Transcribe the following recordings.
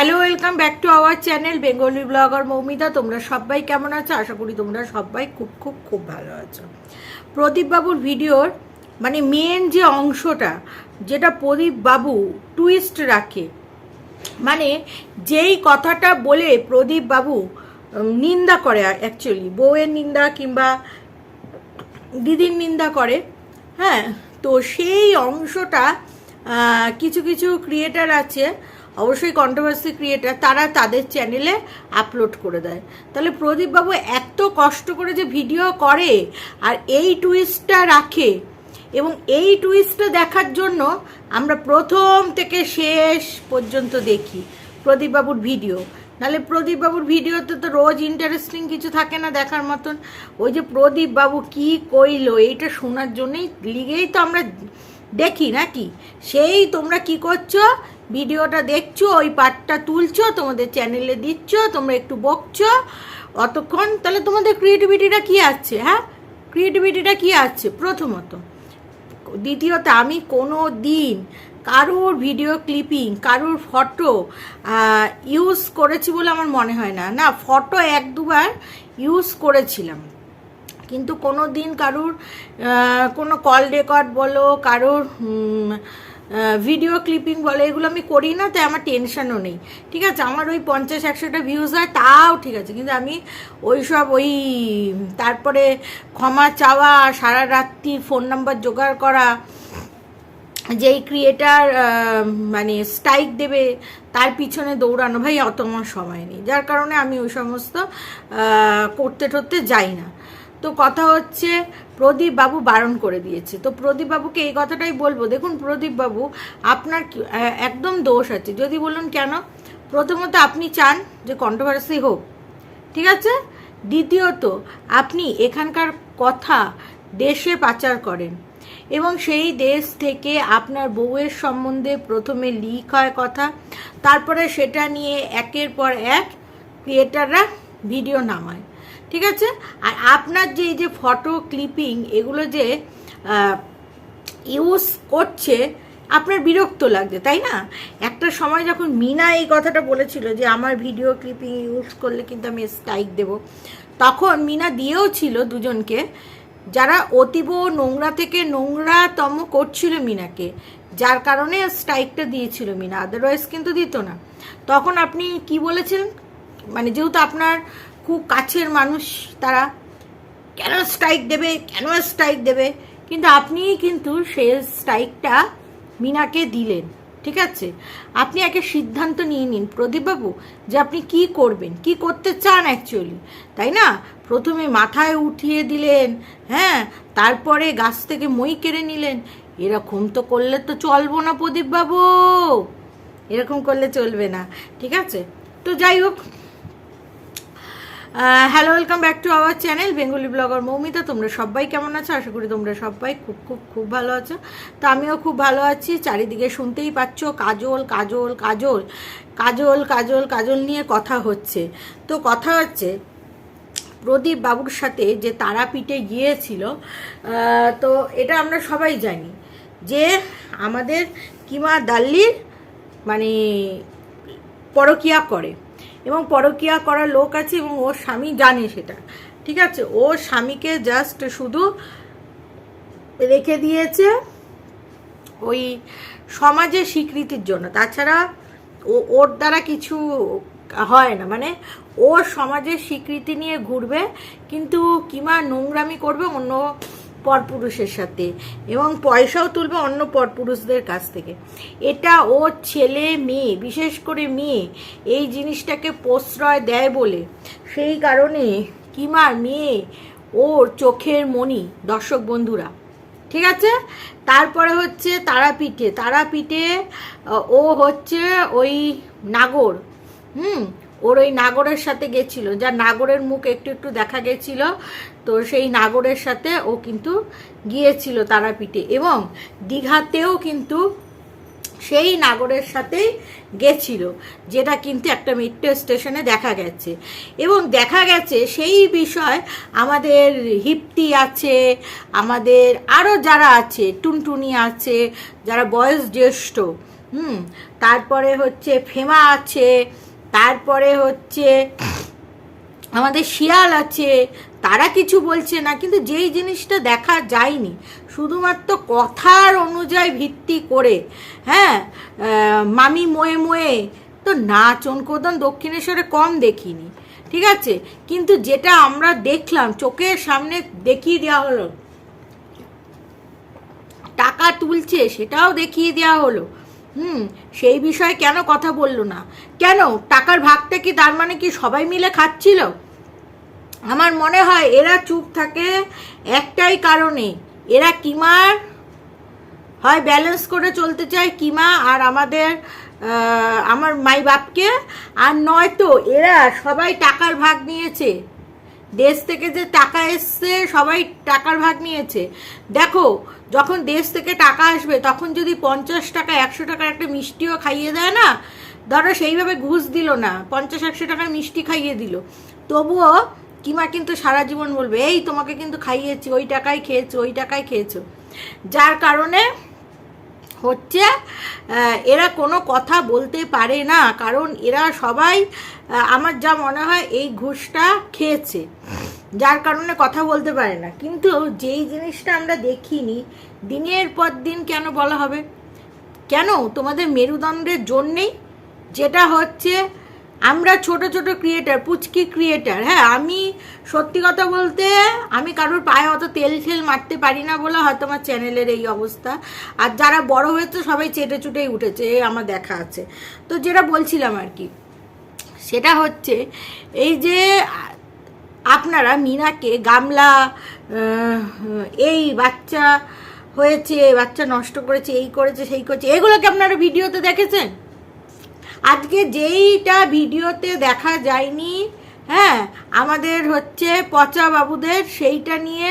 Hello welcome back to our channel Bengali blogger Moumita তোমরা সবাই কেমন আছো? আশা করি তোমরা সবাই খুব খুব খুব ভালো আছো। প্রদীপবাবুর ভিডিওর মানে মেন যে অংশটা, যেটা প্রদীপবাবু টুইস্ট রাখে মানে যেই কথাটা বলে প্রদীপবাবু নিন্দা করে অ্যাকচুয়ালি বউয়ের নিন্দা কিংবা দিদির নিন্দা করে হ্যাঁ? তো সেই অংশটা কিছু কিছু ক্রিয়েটার আছে অবশ্যই কন্ট্রোভার্সি ক্রিয়েটার তারা তাদের চ্যানেলে আপলোড করে দেয়। তাহলে প্রদীপবাবু এত কষ্ট করে যে ভিডিও করে আর এই টুইস্টটা রাখে এবং এই টুইস্টটা দেখার জন্য আমরা প্রথম থেকে শেষ পর্যন্ত দেখি প্রদীপবাবুর ভিডিও নাহলে প্রদীপবাবুর ভিডিওতে তো রোজ ইন্টারেস্টিং কিছু থাকে না দেখার মতন। ওই যে প্রদীপবাবু কি কইলো এইটা শোনার জন্যই, লিগেই তো আমরা দেখি নাকি? সেই তোমরা কি করছ? ভিডিওটা দেখছ, ওই পার্টটা তুলছো, তোমাদের চ্যানেলে দিচ্ছ, তোমরা একটু বকছো। অতক্ষণ তাহলে তোমাদের ক্রিয়েটিভিটিটা কি আছে হ্যাঁ? ক্রিয়েটিভিটিটা কি আছে প্রথমত, দ্বিতীয়ত, আমি কোনো দিন কারোর ভিডিও ক্লিপিং কারোর ফটো ইউজ করেছি বলে আমার মনে হয় না। না ফটো এক দুবার ইউজ করেছিলাম। কিন্তু কোনো দিন কারুর কোনো কল রেকর্ড বলো, কারোর ভিডিও ক্লিপিং বলো, এগুলো আমি করি না, তাই আমার টেনশনও নেই। ঠিক আছে, আমার ওই পঞ্চাশ, একশোটা ভিউজ হয়, তাও ঠিক আছে। কিন্তু আমি ওই সব ওই, তারপরে ক্ষমা চাওয়া, সারা রাত্রি ফোন নাম্বার জোগাড় করা, যেই ক্রিয়েটার মানে স্ট্রাইক দেবে, তার পিছনে দৌড়ানো, ভাই, অত আমার সময় নেই। যার কারণে আমি ওই সমস্ত করতে টরতে যাই না। তো কথা হচ্ছে প্রদীপ বাবু বারণ করে দিয়েছে। তো প্রদীপ বাবুকে এই কথাটাই বলব। দেখুন, প্রদীপ বাবু, আপনার একদম দোষ আছে। যদি বলুন কেন? প্রথমত আপনি চান যে কন্ট্রোভার্সি হোক, ঠিক আছে? দ্বিতীয়ত, আপনি এখানকার কথা দেশে পাচার করেন এবং সেই দেশ থেকে আপনার বউয়ের সম্বন্ধে প্রথমে লিক হয় কথা, তারপরে সেটা নিয়ে একের পর এক ক্রিয়েটাররা ভিডিও নামায়। ঠিক আছে? আর আপনার যে, এই যে ফটো ক্লিপিং এগুলো যে ইউজ করছে, আপনার বিরক্ত লাগছে, তাই না? একটা সময় যখন মিনা এই কথাটা বলেছিল যে, আমার ভিডিও ক্লিপিং ইউজ করলে কিন্তু আমি স্ট্রাইক দেব। তখন মিনা দিয়েও ছিল দুজনকে, যারা অতীব নোংরা থেকে নোংরাতম করছিল মিনাকে, যার কারণে স্ট্রাইকটা দিয়েছিল মিনা আদারওয়াইজ কিন্তু দিত না। তখন আপনি কি বলেছিলেন? মানে যেহেতু আপনার খুব কাছের মানুষ তারা কেন স্ট্রাইক দেবে, কেন স্ট্রাইক দেবে? কিন্তু আপনি কিন্তু সেই স্ট্রাইকটা মিনাকে দিলেন, ঠিক আছে? আপনি একে সিদ্ধান্ত নিয়ে নিন, প্রদীপবাবু, যে আপনি কি করবেন, কি করতে চান অ্যাকচুয়ালি তাই না? প্রথমে মাথায় উঠিয়ে দিলেন হ্যাঁ? তারপরে গাছ থেকে মই কেড়ে নিলেন। এরকম তো করলে তো চলবো না প্রদীপবাবু। এরকম করলে চলবে না, ঠিক আছে? তো যাই হোক hello welcome back to our channel Bengali blogger Moumita তোমরা সবাই কেমন আছো? আশা করি তোমরা সবাই খুব খুব খুব ভালো আছো। তো আমিও খুব ভালো আছি। চারিদিকে শুনতেই পাচ্ছ কাজল কাজল কাজল কাজল কাজল কাজল নিয়ে কথা হচ্ছে। তো কথা হচ্ছে, প্রদীপ বাবুর সাথে যে তারাপীঠে গিয়েছিল তো এটা আমরা সবাই জানি। যে আমাদের কিমা দাল্লির মানে পরকিয়া করে। এবং পরকিয়া করার লোক আছে এবং ওর স্বামী জানে সেটা। ঠিক আছে? ও স্বামীকে জাস্ট শুধু রেখে দিয়েছে ওই সমাজের স্বীকৃতির জন্য। তাছাড়া ও, ওর দ্বারা কিছু হয় না। মানে ও সমাজের স্বীকৃতি নিয়ে ঘুরবে, কিন্তু কিমা নোংরামি করবে অন্য পরপুরুষের সাথে এবং পয়সাও তুলবে অন্য পরপুরুষদের কাছ থেকে। এটা ও ছেলে, মেয়ে, বিশেষ করে মেয়ে, এই জিনিসটাকে প্রশ্রয় দেয় বলে। সেই কারণে কিমার মেয়ে ওর চোখের মণি, দর্শক বন্ধুরা। ঠিক আছে? তারপরে হচ্ছে তারাপীঠে। তারাপীঠে ও হচ্ছে ওই নাগর। হুম? ওর ওই নাগরের সাথে গেছিল। যা নাগরের মুখ একটু একটু দেখা গেছিল, তো সেই নাগরের সাথে ও কিন্তু গিয়েছিল তারাপীঠে এবং দীঘাতেও কিন্তু সেই নাগরের সাথেই গেছিল, যেটা কিন্তু একটা মেট্রো স্টেশনে দেখা গেছে। এবং দেখা গেছে সেই বিষয় আমাদের হিপ্তি আছে, আমাদের আরও যারা আছে, টুনটুনি আছে, যারা বয়স জ্যেষ্ঠ, হুম, তারপরে হচ্ছে ফেমা আছে তারপরে হচ্ছে আমাদের শিয়াল আছে, তারা কিছু বলছে না, কিন্তু যেই জিনিসটা দেখা যায়নি, শুধুমাত্র কথার অনুযায়ী ভিত্তি করে হ্যাঁ মামি মোয়ে মোয়ে, তো নাচ অঙ্কদন দক্ষিণেশ্বরে কম দেখিনি, ঠিক আছে? কিন্তু যেটা আমরা দেখলাম, চোখের সামনে দেখিয়ে দেওয়া হলো, টাকা তুলছে, সেটাও দেখিয়ে দেওয়া হলো হুম, সেই বিষয়ে কেন কথা বলল না? কেন? টাকার ভাগটা কি তার মানে কি সবাই মিলে খাচ্ছিল? আমার মনে হয় এরা চুপ থাকে একটাই কারণে। এরা কিমার হয় ব্যালেন্স করে চলতে চায় কিমা আর আমাদের আমার মাই বাপকে। আর নয়তো এরা সবাই টাকার ভাগ নিয়েছে। দেশ থেকে যে টাকা এসছে, সবাই টাকার ভাগ নিয়েছে। দেখো, যখন দেশ থেকে টাকা আসবে, তখন যদি পঞ্চাশ টাকা, একশো টাকার একটা মিষ্টিও খাইয়ে দেয় না, ধরো সেইভাবে ঘুষ দিল না, পঞ্চাশ, একশো টাকার মিষ্টি খাইয়ে দিল। তবুও কিমা কিন্তু সারা জীবন বলবে, এই তোমাকে কিন্তু খাইয়েছি, ওই টাকায় খেয়েছো, ওই টাকায় খেয়েছো। যার কারণে হচ্ছে এরা কোনো কথা বলতে পারে না, কারণ এরা সবাই আমার যা মনে হয় এই ঘুষটা খেয়েছে, যার কারণে কথা বলতে পারে না। কিন্তু যেই জিনিসটা আমরা দেখিনি, দিনের পর দিন কেন বলা হবে? কেন? তোমাদের মেরুদণ্ডের জন্যেই? যেটা হচ্ছে আমরা ছোট ছোট ক্রিয়েটার পুচকি ক্রিয়েটার হ্যাঁ আমি সত্যি কথা বলতে আমি কারোর পায়ে অত তেল ঠেল মারতে পারি না বলে হয়তো আমার চ্যানেলের এই অবস্থা। আর যারা বড় হয়েছে সবাই চেটে চুটেই উঠেছে এ আমার দেখা আছে। তো যেটা বলছিলাম আর কি, সেটা হচ্ছে এই যে আপনারা মিনাকে গামলা এই বাচ্চা হয়েছে, বাচ্চা নষ্ট করেছে, এই করেছে, সেই করেছে এগুলোকে আপনারা ভিডিওতে দেখেছেন? আজকে যেইটা ভিডিওতে দেখা যায়নি হ্যাঁ আমাদের হচ্ছে পচা বাবুদের সেইটা নিয়ে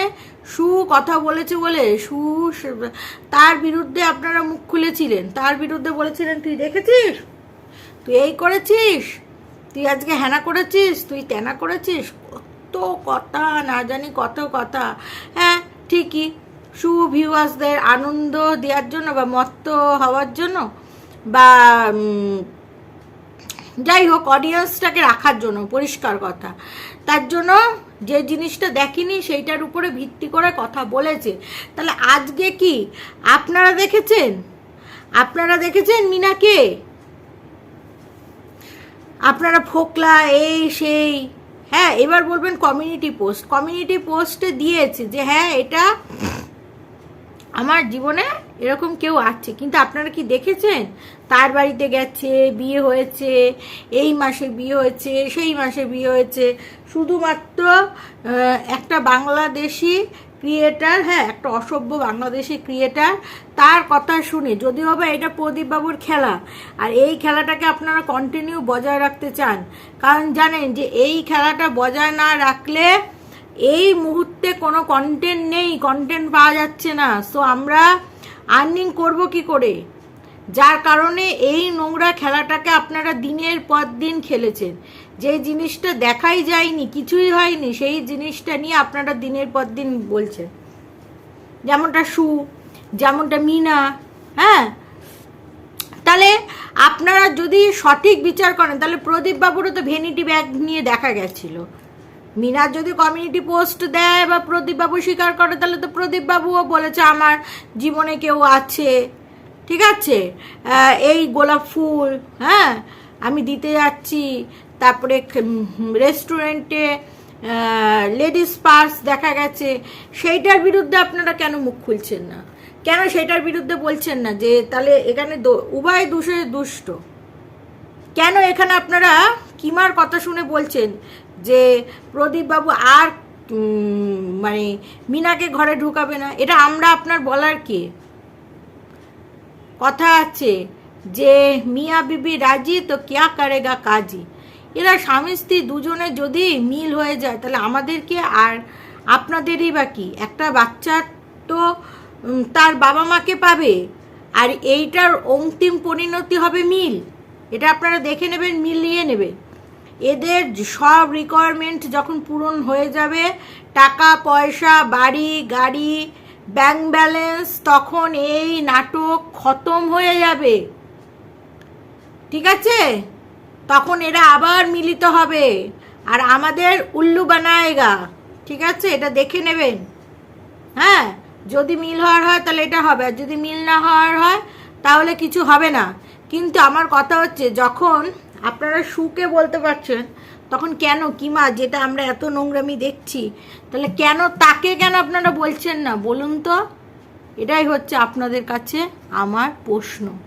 সু কথা বলেছে বলে, সু তার বিরুদ্ধে আপনারা মুখ খুলেছিলেন, তার বিরুদ্ধে বলেছিলেন, তুই দেখেছিস? তুই এই করেছিস? তুই আজকে হ্যানা করেছিস? তুই তেনা করেছিস? কত কথা, না জানি কত কথা। হ্যাঁ ঠিকই, সু ভিউয়ার্সদের আনন্দ দেওয়ার জন্য বা মত্ত হওয়ার জন্য বা যাই হোক অডিয়েন্সটাকে রাখার জন্য, পরিষ্কার কথা। তার জন্য যে জিনিসটা দেখিনি, সেইটার উপরে ভিত্তি করে কথা বলেছে। তাহলে আজকে কি? আপনারা দেখেছেন? আপনারা দেখেছেন মিনাকে? আপনারা ফোকলা, এই, সেই। হ্যাঁ এবার বলবেন কমিউনিটি পোস্ট কমিউনিটি পোস্টে দিয়েছে যে হ্যাঁ এটা আমার জীবনে এরকম কেউ আছে। কিন্তু আপনারা কি দেখেছেন? তার বাড়িতে গেছে, বিয়ে হয়েছে, এই মাসে বিয়ে হয়েছে, সেই মাসে বিয়ে হয়েছে। শুধুমাত্র একটা বাংলাদেশি ক্রিয়েটার হ্যাঁ একটা অসভ্য বাংলাদেশি ক্রিয়েটার, তার কথা শুনে, যদিও বা এটা প্রদীপবাবুর খেলা, আর এই খেলাটাকে আপনারা কন্টিনিউ বজায় রাখতে চান। কারণ জানেন যে এই খেলাটা বজায় না রাখলে এই মুহূর্তে কোনো কন্টেন্ট নেই কন্টেন্ট পাওয়া যাচ্ছে না। সো আমরা আর্নিং করব কি করে? যার কারণে এই নোংরা খেলাটাকে আপনারা দিনের পর দিন খেলেছেন। যে জিনিসটা দেখাই যায়নি, কিছুই হয়নি, সেই জিনিসটা নিয়ে আপনারা দিনের পর দিন বলছেন। যেমনটা সু যেমনটা মিনা হ্যাঁ? তাহলে আপনারা যদি সঠিক বিচার করেন, তাহলে প্রদীপবাবুরও তো ভেনিটি ব্যাগ নিয়ে দেখা গেছিল। মিনার যদি কমিউনিটি পোস্ট দেয় বা প্রদীপবাবু স্বীকার করে, তাহলে তো প্রদীপবাবুও বলেছে আমার জীবনে কেউ আছে। ঠিক আছে? এই গোলাপ ফুল হ্যাঁ? আমি দিতে যাচ্ছি। তারপরে রেস্টুরেন্টে লেডিস পার্স দেখা গেছে। সেইটার বিরুদ্ধে আপনারা কেন মুখ খুলছেন না? কেন সেটার বিরুদ্ধে বলছেন না যে তাহলে এখানে উভয় দুষে দুষ্ট? কেন এখানে আপনারা কিমার কথা শুনে বলছেন যে প্রদীপবাবু আর মানে মিনাকে ঘরে ঢুকাবে না? এটা আমরা আপনার বলার কে? কথা আছে যে মিয়া বিবি রাজি তো কেয়া করেগা কাজী এরা স্বামী স্ত্রী দুজনে যদি মিল হয়ে যায়, তাহলে আমাদেরকে আর আপনাদেরই বা কি? একটা বাচ্চার তো তার বাবা মাকে পাবে, আর এইটার অন্তিম পরিণতি হবে মিল। এটা আপনারা দেখে নেবেন, মিলিয়ে নেবেন। এদের সব রিকোয়ারমেন্ট যখন পূরণ হয়ে যাবে, টাকা, পয়সা, বাড়ি, গাড়ি ব্যাংক ব্যালেন্স তখন এই নাটক খতম হয়ে যাবে। ঠিক আছে? তখন এরা আবার মিলিত হবে। আর আমাদের উল্লু বানায়গা। ঠিক আছে? এটা দেখে নেবেন। হ্যাঁ? যদি মিল হওয়ার হয় তাহলে এটা হবে। আর যদি মিল না হওয়ার হয় তাহলে কিছু হবে না। কিন্তু আমার কথা হচ্ছে, যখন আপনারা সুকে বলতে পারছেন, তখন কেন, কিমা, যেটা আমরা এত নোংরামি দেখছি, তাহলে কেন, তাকে কেন আপনারা বলছেন না? বলুন তো। এটাই হচ্ছে আপনাদের কাছে আমার প্রশ্ন।